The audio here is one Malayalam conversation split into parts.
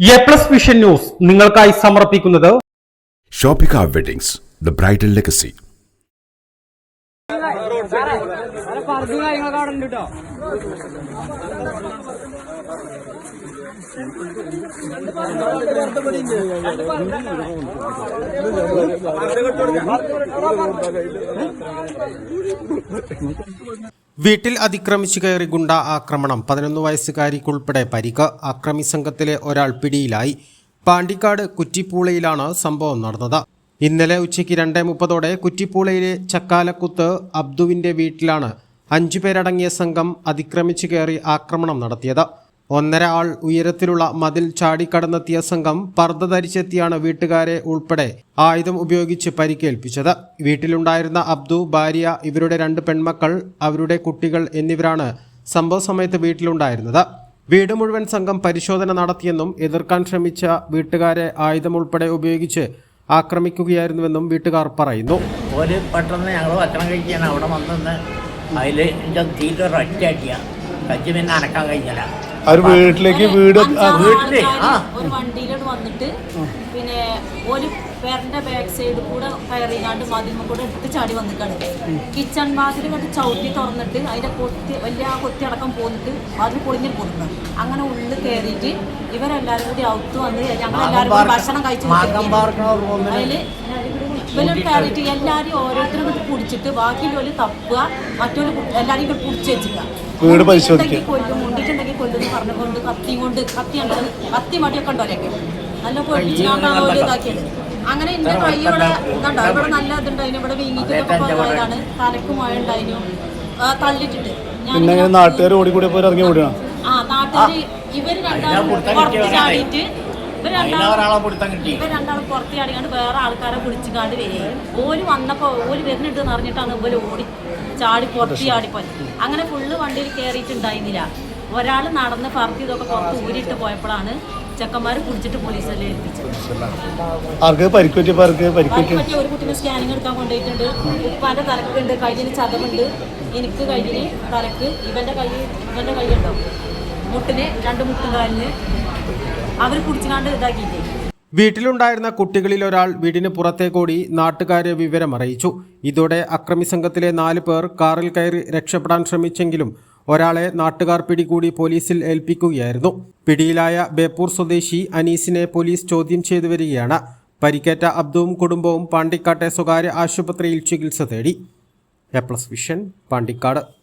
എ പ്ലസ് വിഷൻ ന്യൂസ് നിങ്ങൾക്കായി സമർപ്പിക്കുന്നത് Shoppika weddings the bridal legacy വീട്ടിൽ അതിക്രമിച്ചു കയറി ഗുണ്ട ആക്രമണം. പതിനൊന്ന് വയസ്സുകാരിക്കുൾപ്പെടെ പരിക്ക് ആക്രമി സംഘത്തിലെ ഒരാൾ പിടിയിലായി. പാണ്ടിക്കാട് കുറ്റിപ്പൂളയിലാണ് സംഭവം നടന്നത്. ഇന്നലെ ഉച്ചയ്ക്ക് രണ്ടേ മുപ്പതോടെ കുറ്റിപ്പൂളയിലെ ചക്കാലക്കുത്ത് അബ്ദുവിന്റെ വീട്ടിലാണ് അഞ്ചു പേരടങ്ങിയ സംഘം അതിക്രമിച്ചു കയറി ആക്രമണം നടത്തിയത്. ഒന്നര ആൾ ഉയരത്തിലുള്ള മതിൽ ചാടിക്കടന്നെത്തിയ സംഘം പർദ്ദ ധരിച്ചെത്തിയാണ് വീട്ടുകാരെ ഉൾപ്പെടെ ആയുധം ഉപയോഗിച്ച് പരിക്കേൽപ്പിച്ചത്. വീട്ടിലുണ്ടായിരുന്ന അബ്ദു ഭാര്യ ഇവരുടെ രണ്ട് പെൺമക്കൾ അവരുടെ കുട്ടികൾ എന്നിവരാണ് സംഭവ സമയത്ത് വീട്ടിലുണ്ടായിരുന്നത്. വീട് മുഴുവൻ സംഘം പരിശോധന നടത്തിയെന്നും എതിർക്കാൻ ശ്രമിച്ച വീട്ടുകാരെ ആയുധം ഉൾപ്പെടെ ഉപയോഗിച്ച് ആക്രമിക്കുകയായിരുന്നുവെന്നും വീട്ടുകാർ പറയുന്നു. ഒരു പെട്ടെന്ന് ഞങ്ങൾ ഭക്ഷണം കഴിക്കാൻ അവിടെ വന്നിന്ന് അതിൽ എന്റെ തീറ്റ ഒരൊറ്റയാക്കിയ കച്ചി പിന്നെ അനക്കാൻ കഴിഞ്ഞില്ല അവർ വീട്ടിലേക്ക് വീട് ആ, വീട്ടിൽ ആ. ഒരു വണ്ടിയിലോട്ട് വന്നിട്ട് പിന്നെ ഒരു പേരന്റെ ബാക്ക് സൈഡ് കൂടെ കയറിയാണ്ട് മതിൽമ കൂടെ എടുത്ത് ചാടി വന്നിക്കാണ്. കിച്ചൺ വാതിൽ കണ്ട് ചവിട്ടി തുറന്നിട്ട് അതിന്റെ കൊത്തി വലിയ ആ കൊത്തി അടക്കം പോന്നിട്ട് അതിൽ പൊളിഞ്ഞ് പോകുന്നത് അങ്ങനെ ഉള്ളിൽ കയറിയിട്ട് ഇവരെല്ലാരും കൂടി ഔത്ത് വന്ന് ഞങ്ങളെല്ലാരും കൂടി ഭക്ഷണം കഴിച്ചു അതിൽ ഇവരോട് കയറിയിട്ട് എല്ലാരും ഓരോരുത്തരും കൂടി കുടിച്ചിട്ട് ബാക്കിയുള്ളവര് തപ്പുക മറ്റൊരു എല്ലാരും കൂടി കുടിച്ച് വെച്ചിട്ട് വീട് പരിശോധിക്കുക. കൊല്ലും മുണ്ടിട്ടുണ്ടെങ്കിൽ കൊല്ലും പറഞ്ഞുകൊണ്ട് കത്തി കൊണ്ട് കത്തി ഉണ്ടോ കത്തി മടിയൊക്കെ ഉണ്ടോ അല്ലേ നല്ല പൊടിച്ചാണ്ടാണ് ഒരു ഇതാക്കിയത്. അങ്ങനെ എന്റെ കൈ ഇവിടെ കണ്ടോ? ഇവിടെ നല്ല ഇതുണ്ടായിരുന്നു ഇവിടെ വീങ്ങിട്ടൊക്കെ പോയതാണ് തലക്ക് മഴ ഉണ്ടായിരുന്നു തള്ളിട്ടിട്ട്. ഇങ്ങനെ നാട്ടുകാർ ഓടിക്കൂടി ഇറങ്ങി ഓടുകയാണ് ആ നാട്ടുകാര് ഇവർ രണ്ടാളും പുറത്ത്. ചാടിയിട്ട് രണ്ടാളും പുറത്ത് ചാടിക്കാണ്ട് വേറെ ആൾക്കാരെ പിടിച്ചിക്കാണ്ട് വരികയും ഓൽ വന്നപ്പോൾ ഓൽ വരുന്നുണ്ട് എന്ന് അറിഞ്ഞിട്ടാണ് ഇവർ ഓടി ചാടി പുറത്ത് ചാടിപ്പോയി. അങ്ങനെ ഫുള്ള് വണ്ടിയിൽ കയറിയിട്ടുണ്ടായിരുന്നില്ല ഒരാൾ നടന്ന് പറത്തി ഇതൊക്കെ പുറത്ത് ഊരിട്ട് പോയപ്പോഴാണ് ചെക്കന്മാർ പിടിച്ചിട്ട് പോലീസിലെ ഏൽപ്പിച്ചത്. ആർക്ക് പരിക്കുപറ്റിയപ്പോൾ ആർക്ക് ബാക്കി പരിക്കുപറ്റി പറ്റിയ ഒരു കുട്ടീനെ സ്കാനിങ് എടുക്കാൻ കൊണ്ടുപോയിട്ടുണ്ട്. ഉപ്പാന്റെ തലക്കുണ്ട് കയ്യിന് ചതവുണ്ട്. എനിക്ക് കയ്യിന് തലക്ക് ഇവന്റെ കൈ ഇവന്റെ കൈയുണ്ടോ മുട്ടിന് രണ്ട് മുട്ടും കാലിന്. അവർ കുടിച്ചുകാണ്ട് ഇതാക്കിയില്ലേ? വീട്ടിലുണ്ടായിരുന്ന കുട്ടികളിൽ ഒരാൾ വീടിന് പുറത്തേക്കോടി നാട്ടുകാരെ വിവരമറിയിച്ചു. ഇതോടെ അക്രമി സംഘത്തിലെ നാല് പേർ കാറിൽ കയറി രക്ഷപ്പെടാൻ ശ്രമിച്ചെങ്കിലും ഒരാളെ നാട്ടുകാർ പിടികൂടി പോലീസിൽ ഏൽപ്പിക്കുകയായിരുന്നു. പിടിയിലായ ബേപ്പൂർ സ്വദേശി അനീസിനെ പോലീസ് ചോദ്യം ചെയ്തു വരികയാണ്. പരിക്കേറ്റ അബ്ദുവും കുടുംബവും പാണ്ടിക്കാട്ടെ സ്വകാര്യ ആശുപത്രിയിൽ ചികിത്സ തേടി. A plus vision Pandikkad.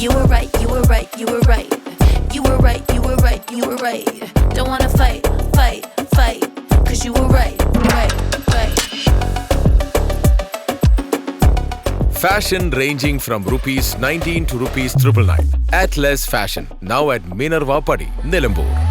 You were right, you were right, you were right. You were right, you were right, you were right. Don't wanna fight, fight, fight. Cause you were right, right, right. Fashion ranging from rupees 19 to rupees 999. Atlas Fashion, now at Minerva Padi, Nilambur.